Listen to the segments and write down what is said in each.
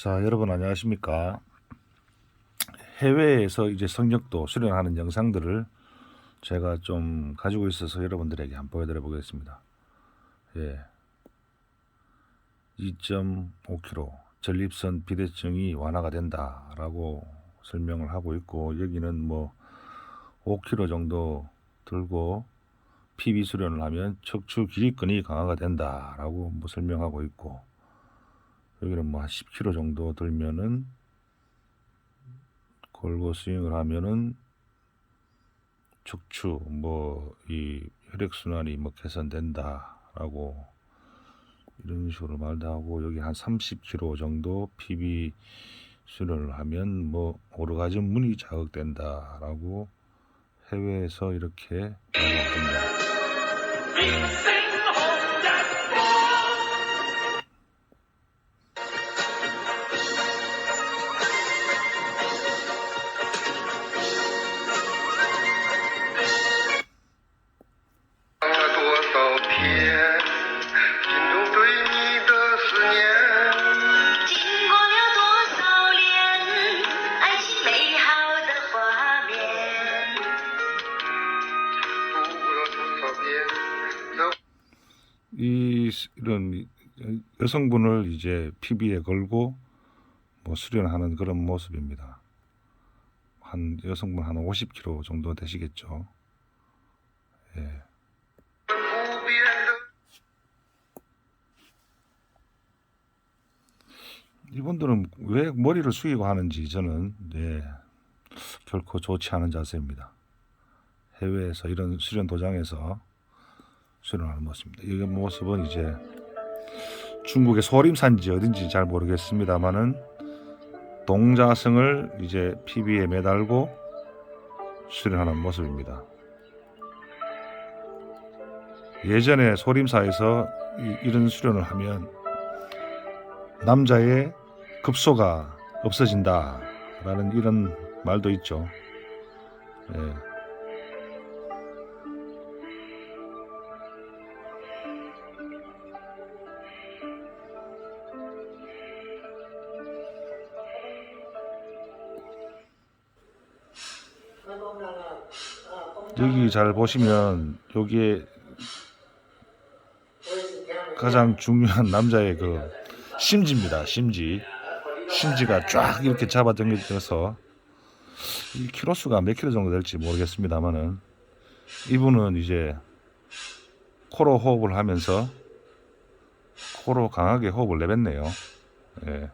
자, 여러분 안녕하십니까? 해외에서 이제 성역도 수련하는 영상들을 제가 좀 가지고 있어서 여러분들에게 한번 보여드려 보겠습니다. 예. 2.5kg 전립선 비대증이 완화가 된다라고 설명을 하고 있고 여기는 뭐 5kg 정도 들고 PB 수련을 하면 척추 기립근이 강화가 된다라고 뭐 설명하고 있고 여기는 뭐 한 10kg 정도 들면은 걸고 스윙을 하면은 척추 뭐 이 혈액 순환이 뭐 개선된다라고 이런 식으로 말도 하고 여기 한 30kg 정도 PB 수련을 하면 뭐 오르가즘 문이 자극된다라고 해외에서 이렇게 말합니다. 이 이런 여성분을 이제 피비에 걸고 뭐 수련하는 그런 모습입니다. 한 여성분 한 50kg 정도 되시겠죠. 예. 이분들은 왜 머리를 숙이고 하는지 저는 예, 결코 좋지 않은 자세입니다. 해외에서 이런 수련 도장에서 수련하는 모습입니다. 이 모습은 이제 중국의 소림산지 어딘지 잘 모르겠습니다만은 동자승을 이제 PB에 매달고 수련하는 모습입니다. 예전에 소림사에서 이- 이런 수련을 하면 남자의 급소가 없어진다라는 이런 말도 있죠. 예. 여기 잘 보시면 여기에 가장 중요한 남자의 그 심지입니다. 심지. 심지가 쫙 이렇게 잡아 당겨져서 이 키로수가 몇 킬로 정도 될지 모르겠습니다만은 이분은 이제 코로 호흡을 하면서 코로 강하게 호흡을 내뱉네요. 예.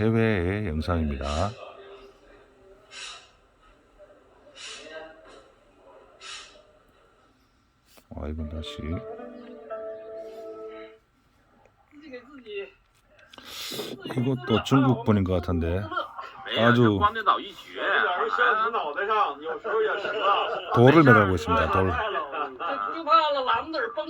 해외의 영상입니다. 아, 이건 다시. 이것도 중국 분인 것 같은데 아주 돌을 매달고 있습니다. 돌. 这就怕了篮子儿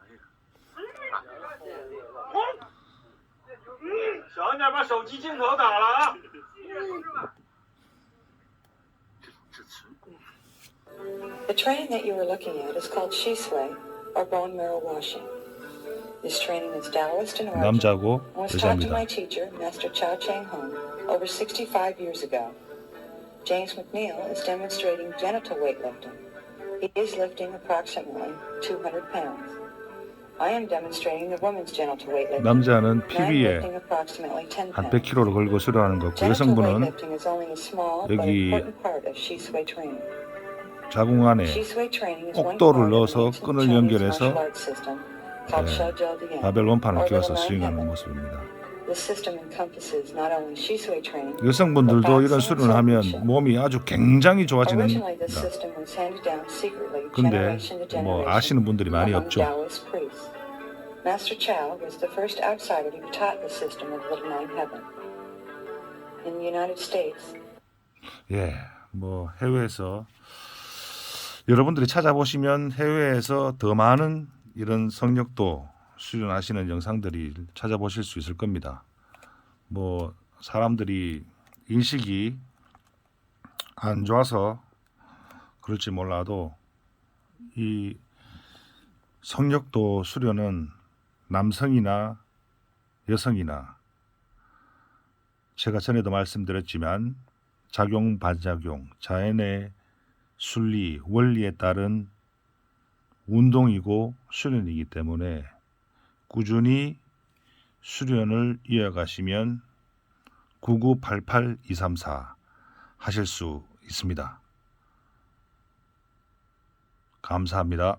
手机镜头打了啊！这词 The training that you are looking at is called Shisui, or bone marrow washing. This training is Taoist in origin 남자고 and was taught to 여자입니다. my teacher, Master Chow Chang Hung, over 65 years ago. James McNeil is demonstrating genital weightlifting. He is lifting approximately 200 pounds. 남자는 10한 pounds. 100kg를 걸고 수련하는 것고 여성분은 여기. 자궁 안에 옥도를 넣어서 끈을 연결해서 예, Shoujiao 바벨 원판을 끼워서 스윙하는. 모습입니다. This system encompasses not only Shisui training, 여성분들도 이런 수련을 하면 몸이 아주 굉장히 좋아지는다. this system was handed down secretly 근데 generation to 뭐 generation 아시는 분들이 많이 없죠. Taoist priests. Master Chow was the first outsider to be taught the system of Little Nine Heaven. In the United States, 예, 뭐 해외에서 여러분들이 찾아보시면 해외에서 더 많은 이런 성역도 수련하시는 영상들이 찾아보실 수 있을 겁니다. 뭐 사람들이 인식이 안 좋아서 그럴지 몰라도 이 성역도 수련은 남성이나 여성이나 제가 전에도 말씀드렸지만 작용 반작용 자연의 순리 원리에 따른 운동이고 수련이기 때문에 꾸준히 수련을 이어가시면 9988234 하실 수 있습니다. 감사합니다.